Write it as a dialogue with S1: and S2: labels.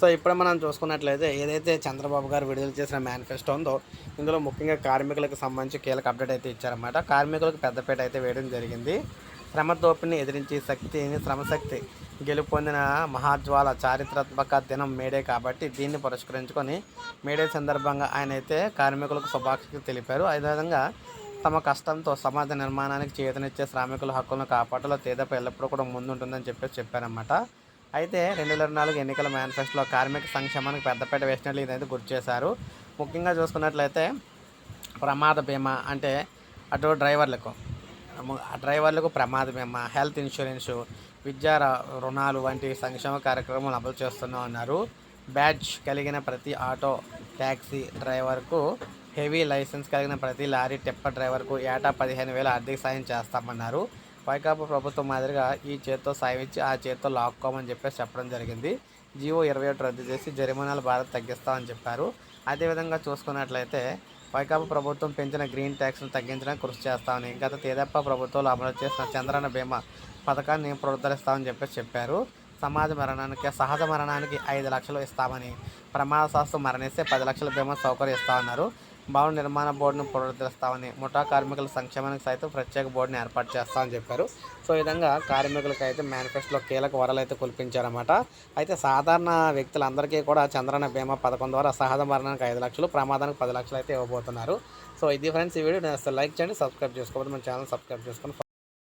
S1: So ఇప్పుడు మనం చూసుకున్నట్లయితే ఏదైతే చంద్రబాబు గారు విడుదల చేసిన మేనిఫెస్టో ఉందో ఇందులో ముఖ్యంగా కార్మికులకు సంబంధించి కీలక అప్డేట్ అయితే ఇచ్చారన్నమాట. కార్మికులకు పెద్దపేట అయితే వేయడం జరిగింది. శ్రమ దోపిడిని ఎదిరించి శక్తిని శ్రమశక్తి గెలుపొందిన మహాజ్వాల చారిత్రాత్మక దినం మేడే కాబట్టి దీన్ని పురస్కరించుకొని మేడే సందర్భంగా ఆయన అయితే కార్మికులకు శుభాకాంక్షలు తెలిపారు. అదేవిధంగా తమ కష్టంతో సమాజ నిర్మాణానికి చేతనిచ్చే శ్రామికుల హక్కులను కాపాటలో తేదపై ఎల్లప్పుడూ కూడా ముందుంటుందని చెప్పేసి చెప్పారన్నమాట. అయితే రెండు వేల నాలుగు ఎన్నికల మేనిఫెస్టోలో కార్మిక సంక్షేమానికి పెద్దపేట వేసినట్లు ఇదైతే గుర్తు చేశారు. ముఖ్యంగా చూసుకున్నట్లయితే ప్రమాద బీమా అంటే అటు డ్రైవర్లకు ఆ డ్రైవర్లకు ప్రమాద బీమా హెల్త్ ఇన్సూరెన్సు విద్యా రుణాలు వంటి సంక్షేమ కార్యక్రమాలు అమలు చేస్తున్నా ఉన్నారు. బ్యాడ్జ్ కలిగిన ప్రతి ఆటో ట్యాక్సీ డ్రైవర్కు హెవీ లైసెన్స్ కలిగిన ప్రతి లారీ టిప్పర్ డ్రైవర్కు ఏటా పదిహేను వేల ఆర్థిక సాయం చేస్తామన్నారు. వైకాపా ప్రభుత్వం మాదిరిగా ఈ చేత్తో సాయం ఇచ్చి ఆ చేత్తో లాక్కోమని చెప్పేసి చెప్పడం జరిగింది. జియో ఇరవై ఒకటి రద్దు చేసి జరిమానాల భారత్ తగ్గిస్తామని చెప్పారు. అదేవిధంగా చూసుకున్నట్లయితే వైకాపా ప్రభుత్వం పెంచిన గ్రీన్ ట్యాక్స్ను తగ్గించడానికి కృషి చేస్తామని గత తేదప్ప ప్రభుత్వంలో అమలు చేసిన చంద్రన్న బీమా పథకాన్ని పునరుద్ధరిస్తామని చెప్పేసి చెప్పారు. సమాజ మరణానికి సహజ మరణానికి ఐదు లక్షలు ఇస్తామని ప్రమాదశాస్తు మరణిస్తే పది లక్షల బీమా సౌకర్యం ఇస్తామన్నారు. భవన నిర్మాణ బోర్డును పునరుద్ధరిస్తామని ముఠా కార్మికుల సంక్షేమానికి సైతం ప్రత్యేక బోర్డుని ఏర్పాటు చేస్తామని చెప్పారు. సో ఈ విధంగా కార్మికులకు అయితే మేనిఫెస్టోలో కీలక వరాలు అయితే కుల్పించారన్నమాట అయితే సాధారణ వ్యక్తులందరికీ కూడా చంద్రన బీమా పథకం ద్వారా సహజ మరణానికి ఐదు లక్షలు ప్రమాదానికి పది లక్షలు అయితే ఇవ్వబోతున్నారు. సో ఇది ఫ్రెండ్స్ ఈ వీడియో. నేను లైక్ చేయండి సబ్స్క్రైబ్ చేసుకోవద్దు మన ఛానల్ సబ్స్క్రైబ్ చేసుకొని